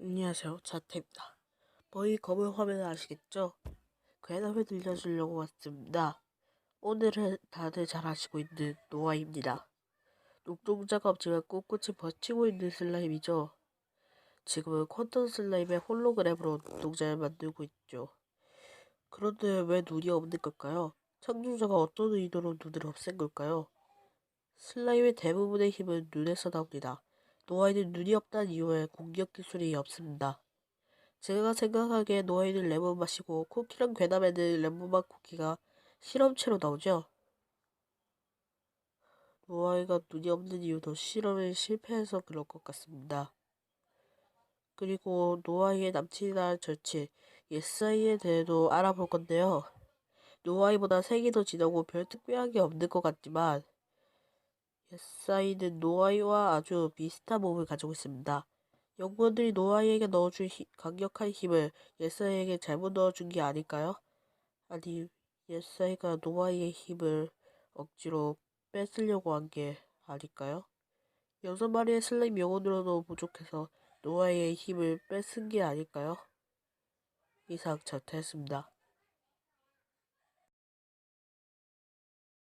안녕하세요. 자태입니다. 뭐이 검은 화면 아시겠죠? 괴담을 들려주려고 왔습니다. 오늘은 다들 잘 아시고 있는 노아입니다. 눈동자가 없지만 꿋꿋이 버티고 있는 슬라임이죠. 지금은 퀀텀 슬라임의 홀로그램으로 눈동자를 만들고 있죠. 그런데 왜 눈이 없는 걸까요? 창조자가 어떤 의도로 눈을 없앤 걸까요? 슬라임의 대부분의 힘은 눈에서 나옵니다. 노아이는 눈이 없다는 이유에 공격 기술이 없습니다. 제가 생각하기에 노아이는 레몬 맛이고 쿠키랑 괴담에는 레몬맛 쿠키가 실험체로 나오죠. 노아이가 눈이 없는 이유도 실험에 실패해서 그럴 것 같습니다. 그리고 노아이의 남친이나 절친 예사이에 대해도 알아볼 건데요. 노아이보다 색이 더 진하고 별 특별한 게 없는 것 같지만 예사이는 노아이와 아주 비슷한 몸을 가지고 있습니다. 연구원들이 노아이에게 넣어준 히- 강력한 힘을 예사이에게 잘못 넣어준 게 아닐까요? 아니, 예사이가 노아이의 힘을 억지로 뺏으려고 한 게 아닐까요? 여섯 마리의 슬라임 영혼으로도 부족해서 노아이의 힘을 뺏은 게 아닐까요? 이상 자퇴했습니다.